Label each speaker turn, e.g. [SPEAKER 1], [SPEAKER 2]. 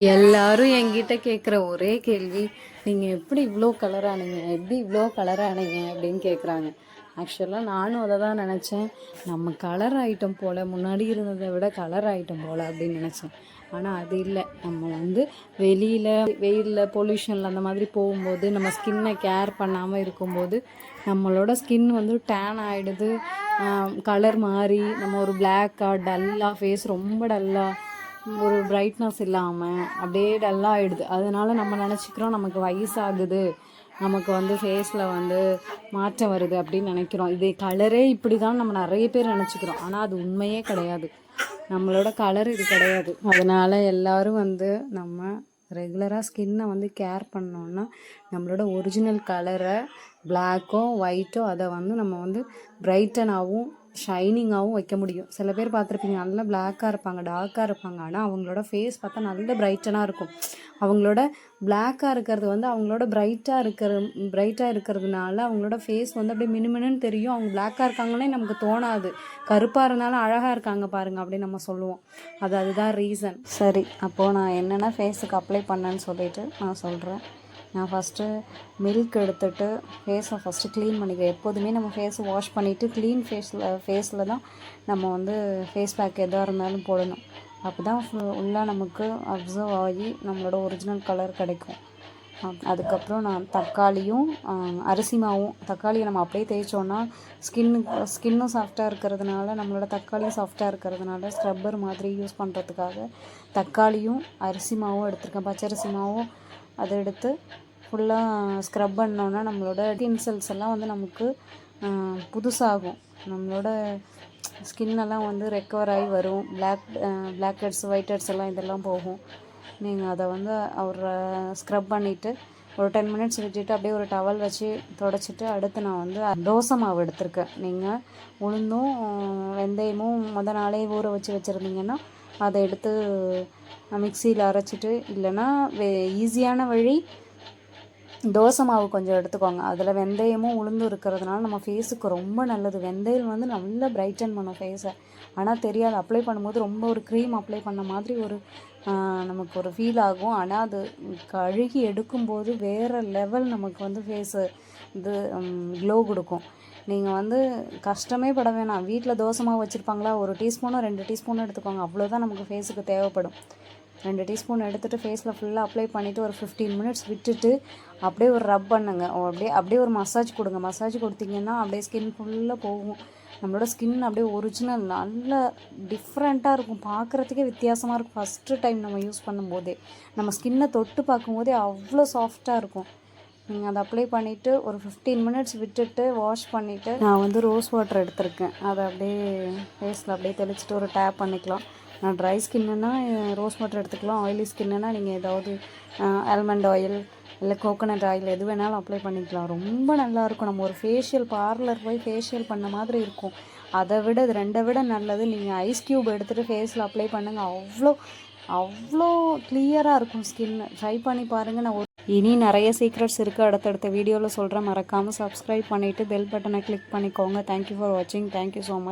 [SPEAKER 1] எல்லாரும் என்கிட்ட கேட்குற ஒரே கேள்வி நீங்கள் எப்படி இவ்வளோ கலர் ஆனீங்க? எப்படி இவ்வளோ கலர் ஆனீங்க? அப்படின்னு கேட்குறாங்க ஆக்சுவலாக நானும் அதை தான் நினச்சேன். நம்ம கலர் ஐட்டம் போல் முன்னாடி இருந்ததை விட கலர் ஐட்டம் போல் அப்படின்னு நினச்சேன். ஆனால் அது இல்லை. நம்ம வந்து வெளியில் வெயிலில் பொல்யூஷனில் அந்த மாதிரி போகும்போது நம்ம ஸ்கின்னை கேர் பண்ணாமல் இருக்கும்போது நம்மளோட ஸ்கின் வந்து டேன் ஆகிடுது கலர் மாறி நம்ம ஒரு பிளாக்காக டல்லாக ஃபேஸ் ரொம்ப டல்லாக ஒரு பிரைட்னஸ் இல்லாமல் அப்படியே டல்லாக ஆகிடுது அதனால நம்ம நினச்சிக்கிறோம் நமக்கு வயசாகுது. நமக்கு வந்து ஃபேஸில் வந்து மாற்றம் வருது அப்படின்னு நினைக்கிறோம். இது கலரே இப்படி தான் நம்ம நிறைய பேர் நினச்சிக்கிறோம். ஆனால் அது உண்மையே கிடையாது. நம்மளோட கலர் இது கிடையாது. அதனால் எல்லோரும் வந்து நம்ம ரெகுலராக ஸ்கின்னை வந்து கேர் பண்ணோன்னா நம்மளோட ஒரிஜினல் கலரை பிளாக்கோ ஒயிட்டோ அதை வந்து நம்ம வந்து பிரைட்டனாகவும் ஷைனிங்காகவும் வைக்க முடியும். சில பேர் பார்த்துருப்பீங்க நல்லா பிளாக்காக இருப்பாங்க டார்க்காக இருப்பாங்க. ஆனால் அவங்களோட ஃபேஸ் பார்த்தா நல்ல பிரைட்டனாக இருக்கும். அவங்களோட பிளாக்காக இருக்கிறது வந்து அவங்களோட பிரைட்டாக இருக்கிற பிரைட்டாக இருக்கிறதுனால அவங்களோட ஃபேஸ் வந்து அப்படியே மினுமினுன்னு தெரியும். அவங்க பிளாக்காக இருக்காங்கன்னே நமக்கு தோணாது. கருப்பாக இருந்தாலும் அழகாக இருக்காங்க பாருங்கள் அப்படின்னு நம்ம சொல்லுவோம். அது அதுதான் ரீசன் சரி அப்போது நான் என்னென்ன ஃபேஸுக்கு அப்ளை பண்ணேன்னு சொல்லிட்டு நான் சொல்கிறேன் நான் ஃபஸ்ட்டு மில்க் எடுத்துகிட்டு ஃபேஸை ஃபஸ்ட்டு க்ளீன் பண்ணிக்கிறேன் எப்போதுமே நம்ம ஃபேஸை வாஷ் பண்ணிவிட்டு க்ளீன் ஃபேஸில் ஃபேஸில் தான் நம்ம வந்து ஃபேஸ் பேக் எதாக இருந்தாலும் போடணும். அப்போ தான் உள்ளே நமக்கு அப்சர்வ் ஆகி நம்மளோட ஒரிஜினல் கலர் கிடைக்கும். அதுக்கப்புறம் நான் தக்காளியும் அரிசி மாவும் தக்காளியை நம்ம அப்படியே தேய்ச்சோன்னா ஸ்கின்னு ஸ்கின்னும் சாஃப்டாக இருக்கிறதுனால நம்மளோட தக்காளியும் சாஃப்டாக இருக்கிறதுனால ஸ்க்ரப்பர் மாதிரி யூஸ் பண்ணுறதுக்காக தக்காளியும் அரிசி மாவும் எடுத்திருக்கேன். பச்சரிசி மாவும் அதை எடுத்து ஃபுல்லாக ஸ்க்ரப் பண்ணோன்னா நம்மளோட ஸ்கின் செல்ஸ் எல்லாம் வந்து நமக்கு புதுசாகும். நம்மளோட ஸ்கின்னெல்லாம் வந்து ரெக்கவர் ஆகி வரும். Black black heads white heads எல்லாம் இதெல்லாம் போகும். நீங்கள் அதை வந்து அவர் ஸ்க்ரப் பண்ணிவிட்டு ஒரு டென் மினிட்ஸ் விட்டுட்டு அப்படியே ஒரு டவல் வச்சு தொடச்சிட்டு அடுத்து நான் வந்து தோசை மாவு எடுத்திருக்கேன். நீங்கள் உளுந்தும் வெந்தயமும் முத நாளே ஊற வச்சு வச்சுருந்தீங்கன்னா அதை எடுத்து மிக்சியில் அரைச்சிட்டு இல்லைன்னா வே ஈஸியான வழி தோசை மாவு கொஞ்சம் எடுத்துக்கோங்க. அதில் வெந்தயமும் உளுந்து இருக்கிறதுனால நம்ம ஃபேஸுக்கு ரொம்ப நல்லது. வெந்தயம் வந்து நல்லா பிரைட்டன் பண்ணும் ஃபேஸை ஆனால் தெரியாது. அப்ளை பண்ணும்போது ரொம்ப ஒரு க்ரீம் அப்ளை பண்ண மாதிரி ஒரு நமக்கு ஒரு ஃபீல் ஆகும். ஆனால் அது கழுகி எடுக்கும்போது வேறு லெவல் நமக்கு வந்து ஃபேஸு இது க்ளோ கொடுக்கும். நீங்கள் வந்து கஷ்டமே பட வேணாம். வீட்டில் தோசை மாவு வச்சுருப்பாங்களா? ஒரு டீஸ்பூனும் ரெண்டு டீஸ்பூனும் எடுத்துக்கோங்க. அவ்வளோதான் நமக்கு ஃபேஸுக்கு தேவைப்படும். ரெண்டு டீஸ்பூன் எடுத்துகிட்டு ஃபேஸில் ஃபுல்லாக அப்ளை பண்ணிவிட்டு ஒரு ஃபிஃப்டீன் மினிட்ஸ் விட்டுட்டு அப்படியே ஒரு ரப் பண்ணுங்க. அப்படியே அப்படியே ஒரு மசாஜ் கொடுங்க. மசாஜ் கொடுத்தீங்கன்னா அப்படியே ஸ்கின் ஃபுல்லாக போகும். நம்மளோட ஸ்கின் அப்படியே ஒரிஜினல் நல்ல டிஃப்ரெண்ட்டாக இருக்கும். பார்க்குறதுக்கே வித்தியாசமாக இருக்கும். ஃபஸ்ட்டு டைம் நம்ம யூஸ் பண்ணும்போதே. நம்ம ஸ்கின்னை தொட்டு பார்க்கும்போதே அவ்வளோ சாஃப்டாக இருக்கும். நீங்கள் அதை அப்ளை பண்ணிவிட்டு ஒரு ஃபிஃப்டீன் மினிட்ஸ் விட்டுட்டு வாஷ் பண்ணிவிட்டு நான் வந்து ரோஸ் வாட்டர் எடுத்திருக்கேன். அதை அப்படியே ஃபேஸில் அப்படியே தெளிச்சிட்டு ஒரு டேப் பண்ணிக்கலாம். நான் ட்ரை ஸ்கின்னுன்னா ரோஸ் வாட்டர் எடுத்துக்கலாம். ஆயிலி ஸ்கின்னுனா நீங்கள் ஏதாவது ஆல்மண்ட் ஆயில் இல்லை கோகோனட் ஆயில் எது வேணாலும் அப்ளை பண்ணிக்கலாம். ரொம்ப நல்லாயிருக்கும் நம்ம ஒரு ஃபேஷியல் பார்லர் போய் ஃபேஷியல் பண்ண மாதிரி இருக்கும். அதை விட இது ரெண்டை விட நல்லது. நீங்கள் ஐஸ் க்யூப் எடுத்துகிட்டு ஃபேஸில் அப்ளை பண்ணுங்கள் அவ்வளோ அவ்வளோ கிளியராக இருக்கும் ஸ்கின் ட்ரை பண்ணி பாருங்கள் நான் ஒரு இனி நிறைய சீக்ரெட்ஸ் இருக்குது அடுத்தடுத்த வீடியோவில் சொல்கிறேன் மறக்காமல் சப்ஸ்கிரைப் பண்ணிவிட்டு பெல் பட்டனை கிளிக் பண்ணிக்கோங்க. தேங்க்யூ ஃபார் வாட்சிங் தேங்க்யூ ஸோ மச்